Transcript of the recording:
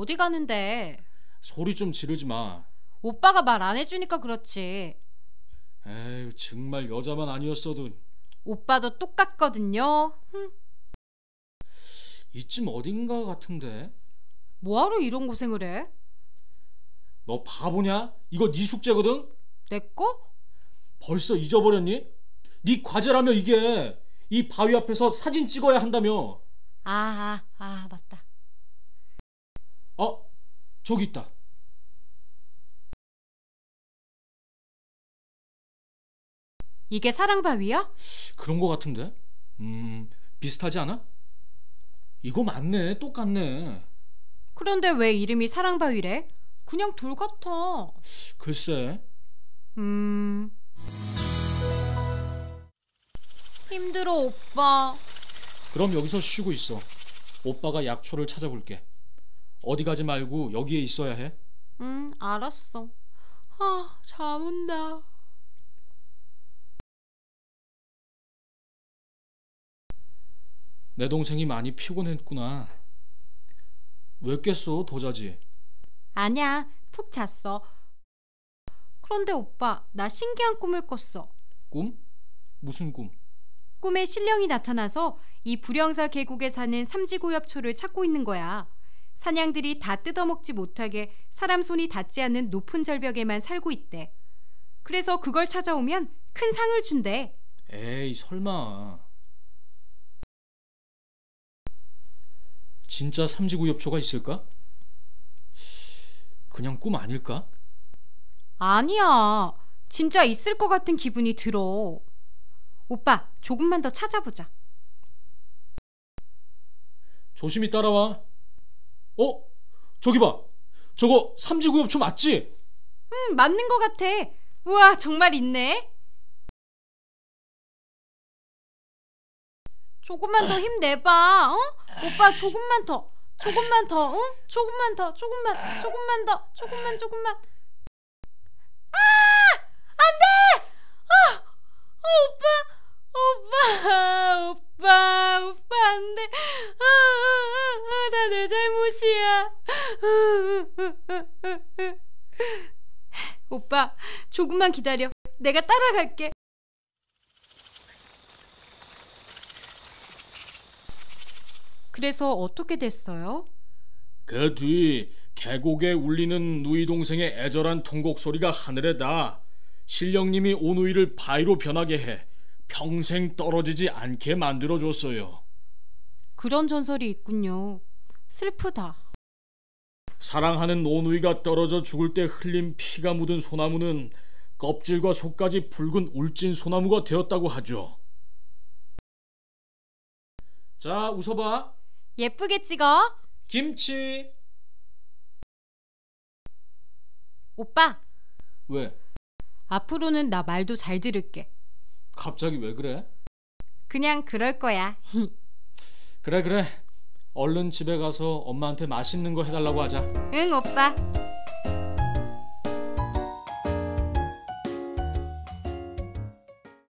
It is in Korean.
어디 가는데? 소리 좀 지르지 마. 오빠가 말 안 해주니까 그렇지. 에휴, 정말 여자만 아니었어도 오빠도 똑같거든요. 흠, 이쯤 어딘가 같은데. 뭐하러 이런 고생을 해? 너 바보냐? 이거 네 숙제거든? 내 거? 벌써 잊어버렸니? 네 과제라며 이게. 이 바위 앞에서 사진 찍어야 한다며. 아, 아, 아, 맞다. 어, 저기 있다. 이게 사랑바위야? 그런 거 같은데? 음, 비슷하지 않아? 이거 맞네. 똑같네. 그런데 왜 이름이 사랑바위래? 그냥 돌 같아. 글쎄. 음. 힘들어, 오빠. 그럼 여기서 쉬고 있어. 오빠가 약초를 찾아볼게. 어디 가지 말고 여기에 있어야 해. 음, 알았어. 아, 잠 온다. 내 동생이 많이 피곤했구나. 왜 깼어, 도자지? 아니야, 푹 잤어. 그런데 오빠, 나 신기한 꿈을 꿨어. 꿈? 무슨 꿈? 꿈에 신령이 나타나서 이 불영사 계곡에 사는 삼지구엽초를 찾고 있는 거야. 사냥들이 다 뜯어먹지 못하게 사람 손이 닿지 않는 높은 절벽에만 살고 있대. 그래서 그걸 찾아오면 큰 상을 준대. 에이, 설마. 진짜 삼지구엽초가 있을까? 그냥 꿈 아닐까? 아니야. 진짜 있을 것 같은 기분이 들어. 오빠, 조금만 더 찾아보자. 조심히 따라와. 어? 저기 봐. 저거 삼지구엽초 맞지? 음, 맞는 것 같아. 우와, 정말 있네. 조금만 더 힘내봐, 어? 오빠, 조금만 더. 조금만 더, 응? 조금만 더, 조금만, 조금만 더, 조금만, 조금만. 아! 안 돼! 아! 어, 오빠! 오빠! 오빠! 오빠, 안 돼! 아, 아, 아, 다 내 잘못이야. 오빠, 조금만 기다려. 내가 따라갈게. 그래서 어떻게 됐어요? 그 뒤 계곡에 울리는 누이 동생의 애절한 통곡 소리가 하늘에 닿아 신령님이 오누이를 바위로 변하게 해 평생 떨어지지 않게 만들어 줬어요. 그런 전설이 있군요. 슬프다. 사랑하는 오누이가 떨어져 죽을 때 흘린 피가 묻은 소나무는 껍질과 속까지 붉은 울진 소나무가 되었다고 하죠. 자, 웃어봐. 예쁘게 찍어. 김치. 오빠, 왜? 앞으로는 나 말도 잘 들을게. 갑자기 왜 그래? 그냥 그럴 거야. 그래 그래. 얼른 집에 가서 엄마한테 맛있는 거 해달라고 하자. 응, 오빠.